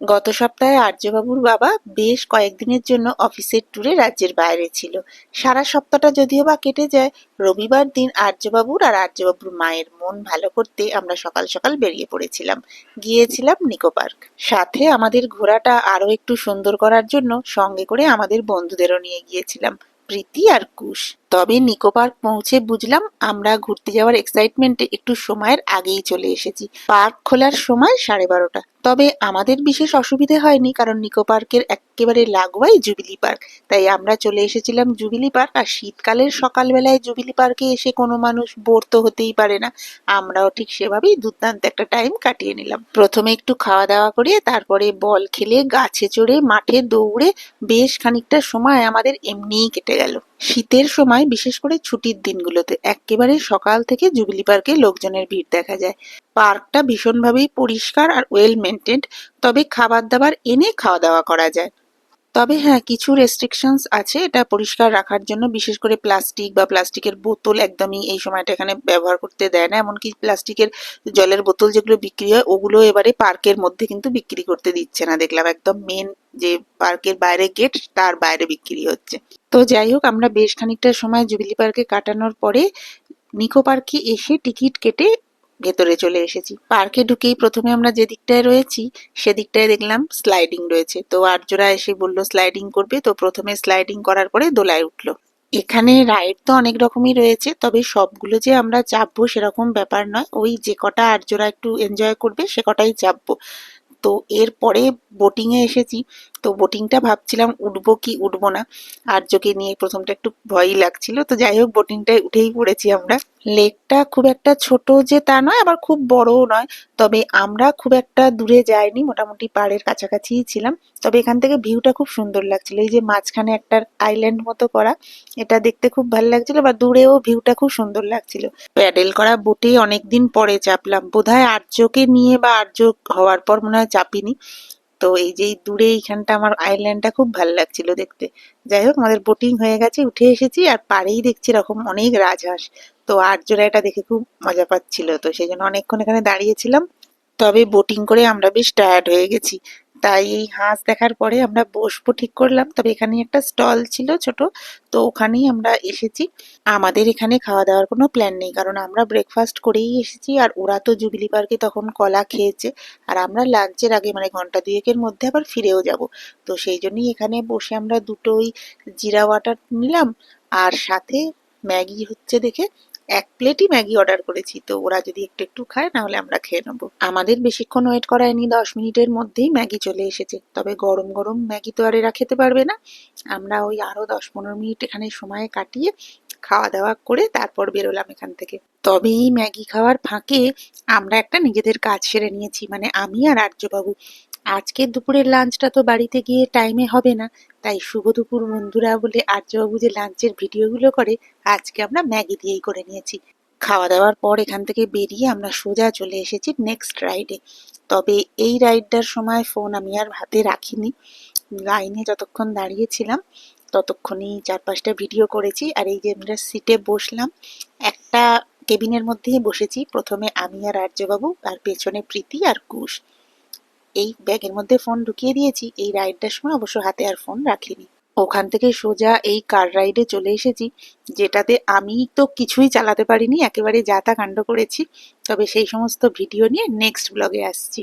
গত সপ্তাহে আর্যবাবুর বাবা বেশ কয়েকদিনের জন্য অফিসের ট্যুরে রাজ্যের বাইরে ছিল। সারা সপ্তাহটা যদিও বা কেটে যায়, রবিবার দিন আর্যবাবুর আর আর্যবাবুর মায়ের মন ভালো করতে আমরা সকাল সকাল বেরিয়ে পড়েছিলাম। গিয়েছিলাম নিকো পার্ক। সাথে আমাদের ঘোরাটা আরও একটু সুন্দর করার জন্য সঙ্গে করে আমাদের বন্ধুদেরও নিয়ে গিয়েছিলাম, প্রীতি আর কুশ। তবে নিকো পার্ক পৌঁছে বুঝলাম আমরা ঘুরতে যাওয়ার এক্সাইটমেন্টে একটু সময়ের আগেই চলে এসেছি। পার্ক খোলার সময় সাড়ে বারোটা। তবে আমাদের বিশেষ অসুবিধে হয়নি কারণ নিকো পার্কের একেবারে লাগোয়াই জুবিলি পার্ক। তাই আমরা চলে এসেছিলাম জুবিলি পার্ক আর শীতকালের সকালবেলায় জুবিলি পার্কে এসে কোনো মানুষ বোর তো হতেই পারে না। আমরাও ঠিক সেভাবেই দুর্দান্ত একটা টাইম কাটিয়ে নিলাম। প্রথমে একটু খাওয়া দাওয়া করে তারপরে বল খেলে গাছে চড়ে মাঠে দৌড়ে বেশ খানিকটা সময় আমাদের এমনিই কেটে গেল। শীতের সময়, বিশেষ করে ছুটির দিনগুলোতে, একেবারে সকাল থেকে জুবিলি পার্কে লোকজনের ভিড় দেখা যায়। পার্কটা ভীষণভাবেই পরিষ্কার আর ওয়েল মেনটেন্ড তবে খাবার দাবার এনে খাওয়া দাওয়া করা যায়। তবে হ্যাঁ কিছু রেস্ট্রিকশনস আছে। এটা পরিষ্কার রাখার জন্য, বিশেষ করে প্লাস্টিক বা প্লাস্টিকের বোতল একদমই এই সময়টা এখানে ব্যবহার করতে দেয় না। এমনকি প্লাস্টিকের জলের বোতল যেগুলো বিক্রি হয়, ওগুলো এবারে পার্কের মধ্যে কিন্তু বিক্রি করতে দিচ্ছে না। দেখলাম একদম মেন যে পার্কের বাইরে গেট তার বাইরে বিক্রি হচ্ছে। তো যাই হোক, আমরা বেশ খানিকটা সময় জুবিলি পার্কে কাটানোর পরে নিকো পার্কে এসে টিকিট কেটে ভেতরে চলে এসেছি। পার্কে ঢুকেই প্রথমে আমরা যে দিকটায় রয়েছি, সেদিকটায় দেখলাম স্লাইডিং রয়েছে। তো আর্যরা এসে বলল স্লাইডিং করবে? তো প্রথমে স্লাইডিং করার পরে দোলায় উঠল। এখানে রাইড তো অনেক রকমই রয়েছে, তবে সবগুলো যে আমরা চাপবো সেরকম ব্যাপার নয়। ওই যে কটা আর্যরা একটু এনজয় করবে, সে কটাই চাপবো। তো এরপরে বোটিংয়ে এসেছি। তো বোটিংটা ভাবছিলাম উঠবো কি উঠবো না। আর্যকে নিয়ে প্রথমটা একটু ভয়ই লাগছিল। তো যাই হোক, বোটিংটায় উঠেই পড়েছি আমরা। লেকটা খুব একটা ছোট যে তা নয়, আবার খুব বড়ও নয়। তবে আমরা খুব একটা দূরে যাইনি, মোটামুটি পাড়ের কাছাকাছিই ছিলাম। তবে এখান থেকে ভিউটা খুব সুন্দর লাগছিল। এই যে মাঝখানে একটা আইল্যান্ড মতো করা, এটা দেখতে খুব ভালো লাগছিল, বা দূরেও ভিউটা খুব সুন্দর লাগছিল। প্যাডেল করা বোটে অনেকদিন পরে চাপলাম। বোধহয় আর্যকে নিয়ে বা আর্য হওয়ার পর মনে হয় চাপিনি। তো এই যে দূরে এইখানটা আমার আইল্যান্ডটা খুব ভালো লাগছিল দেখতে। যাই হোক, আমাদের বোটিং হয়ে গেছে, উঠে এসেছি আর পাড়েই দেখছি এরকম অনেক রাজহাঁস। তো আর্যরা এটা দেখে খুব মজা পাচ্ছিল। তো সেই জন্য অনেকক্ষণ এখানে দাঁড়িয়েছিলাম। তবে বোটিং করে আমরা বেশ টায়ার্ড হয়ে গেছি। তাই এই হাঁস দেখার পরে আমরা বসবো ঠিক করলাম। তবে এখানে একটা স্টল ছিল ছোট, তো ওখানেই আমরা এসেছি। আমাদের এখানে খাওয়া দাওয়ার কোনো প্ল্যান নেই, কারণ আমরা ব্রেকফাস্ট করেই এসেছি। আর ওরা তো জুবিলি পার্কে তখন কলা খেয়েছে। আর আমরা লাঞ্চের আগে মানে ঘণ্টা দুয়েকের মধ্যে আবার ফিরেও যাব। তো সেই জন্যই এখানে বসে আমরা দুটোই জিরা ওয়াটার নিলাম। আর সাথে ম্যাগি হচ্ছে দেখে এক প্লেটই ম্যাগি অর্ডার করেছি, তো ওরা যদি একটু একটু খায়, নাহলে আমরা খেয়ে নেব। আমাদের বেশিক্ষণ ওয়েট করায়নি, দশ মিনিটের মধ্যেই ম্যাগি চলে এসেছে। তবে গরম গরম ম্যাগি তো আর এরা খেতে পারবে না। আমরা ওই আরও দশ পনেরো মিনিট এখানে সময় কাটিয়ে খাওয়া দাওয়া করে তারপর বেরোলাম এখান থেকে। তবে এই ম্যাগি খাওয়ার ফাঁকে আমরা একটা নিজেদের কাজ সেরে নিয়েছি মানে আমি আর আর্যবাবু। আজকে দুপুরের লাঞ্চটা তো বাড়িতে গিয়ে টাইমে হবে না। তাই শুভ দুপুর বন্ধুরা বলে আর্যবাবু যে লাঞ্চের ভিডিওগুলো করে, আজকে আমরা ম্যাগি দিয়েই করে নিয়েছি। খাওয়া দাওয়ার পর এখান থেকে বেরিয়ে আমরা সোজা চলে এসেছি নেক্সট রাইডে তবে এই রাইডটার সময় ফোন আমি আর হাতে রাখিনি। লাইনে যতক্ষণ দাঁড়িয়েছিলাম, ততক্ষণই চার পাঁচটা ভিডিও করেছি। আর এই যে আমরা সিটে বসলাম, একটা কেবিনের মধ্যেই বসেছি। প্রথমে আমি আর আর্যবাবু, আর পেছনে প্রীতি আর কুশ এই ব্যাগের মধ্যে ফোন ঢুকিয়ে দিয়েছি। এই রাইডটার সময় অবশ্য হাতে আর ফোন রাখিনি। ওখান থেকে সোজা এই কার রাইডে চলে এসেছি, যেটাতে আমি তো কিছুই চালাতে পারিনি, একেবারে যাতা কাণ্ড করেছি। তবে সেই সমস্ত ভিডিও নিয়ে নেক্সট ব্লগে আসছি।